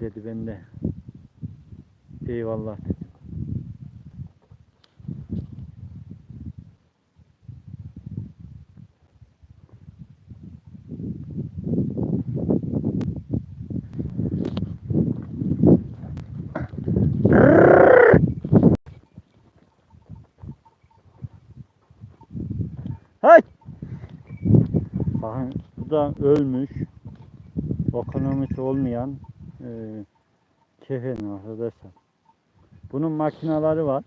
dedi ben de. Eyvallah dedim. Hay! Bakın bu da ölmüş. Ekonomisi olmayan e, kefen arkadaşlar. Bunun makineleri var.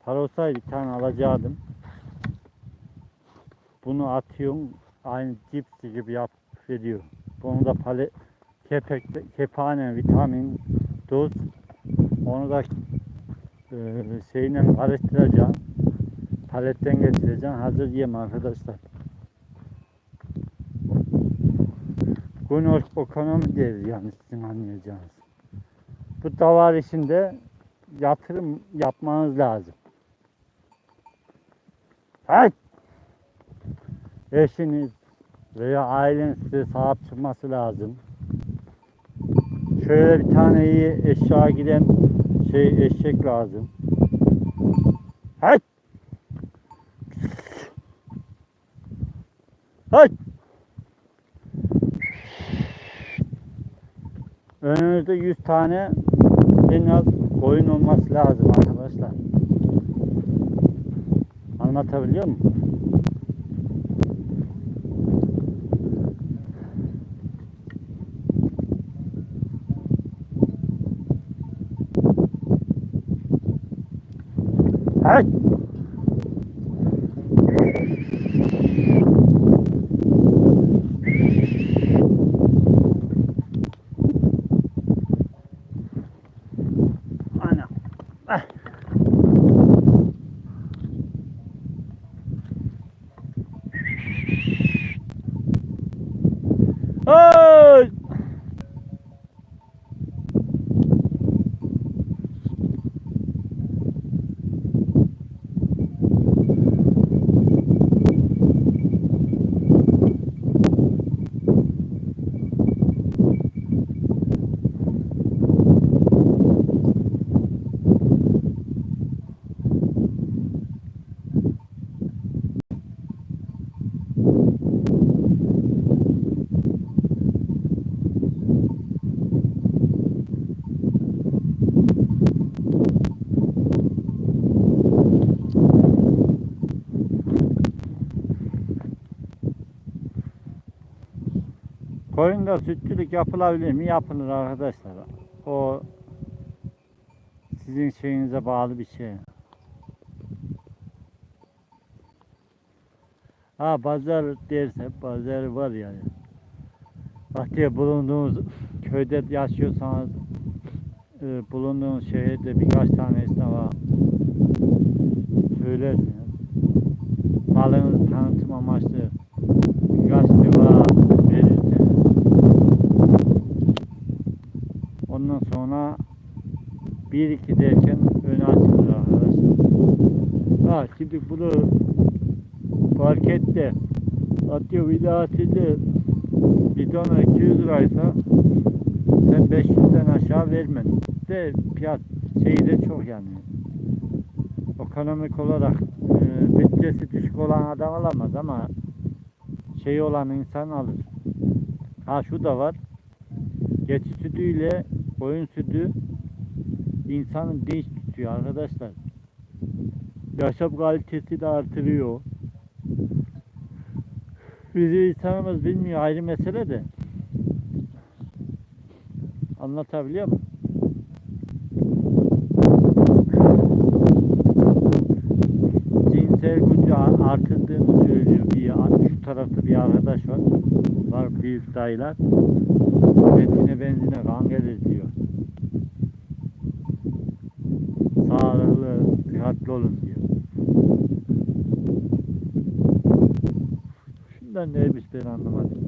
Para bir tane alacaktım. Bunu atıyorum. Aynı cipsi gibi yap veriyor. Bunu da pale, kepek, kephane, vitamin, tuz. Onu da e, şeyle karıştıracağım. Paletten getireceğim. Hazır yiyeyim arkadaşlar. Bunu ekonomi deriz yani sizin anlayacağınız. Bu davar işinde yatırım yapmanız lazım. Hay! Eşiniz veya aileniz size sahip çıkması lazım. Şöyle bir tane iyi eşya giden şey eşek lazım. Hay! Hay! Önünüzde 100 tane en az koyun olması lazım arkadaşlar. Anlatabiliyor muyum? Hey! Koyunda sütçülük yapılabilir mi? Yapılır arkadaşlar. O sizin şeyinize bağlı bir şey. Ha pazar derse pazar var yani. Diye bulunduğunuz köyde yaşıyorsanız e, bulunduğunuz şehirde birkaç tane esnafa söylersiniz. Ondan sonra bir iki derken öne açılır arkadaşlar. Ha şimdi bunu fark et de atıyor vilayetinde bidona 200 liraysa sen 500'den aşağı vermen. De fiyat şeyi de çok yani. Ekonomik olarak e, bütçesi düşük olan adam alamaz ama şey olan insan alır. Ha şu da var. Keçi sütüyle koyun sütü insanın dinç tutuyor arkadaşlar. Yaşam kalitesi de artırıyor. Bizi insanımız bilmiyor ayrı mesele de. Anlatabiliyor muyum? Cinsel gücü artırdığını söylüyor. Bir, şu tarafta bir arkadaş var. Var büyük dayılar. Etine benzine kan gelir diyor. Olun diyor. Şundan neymiş ben anlamadım.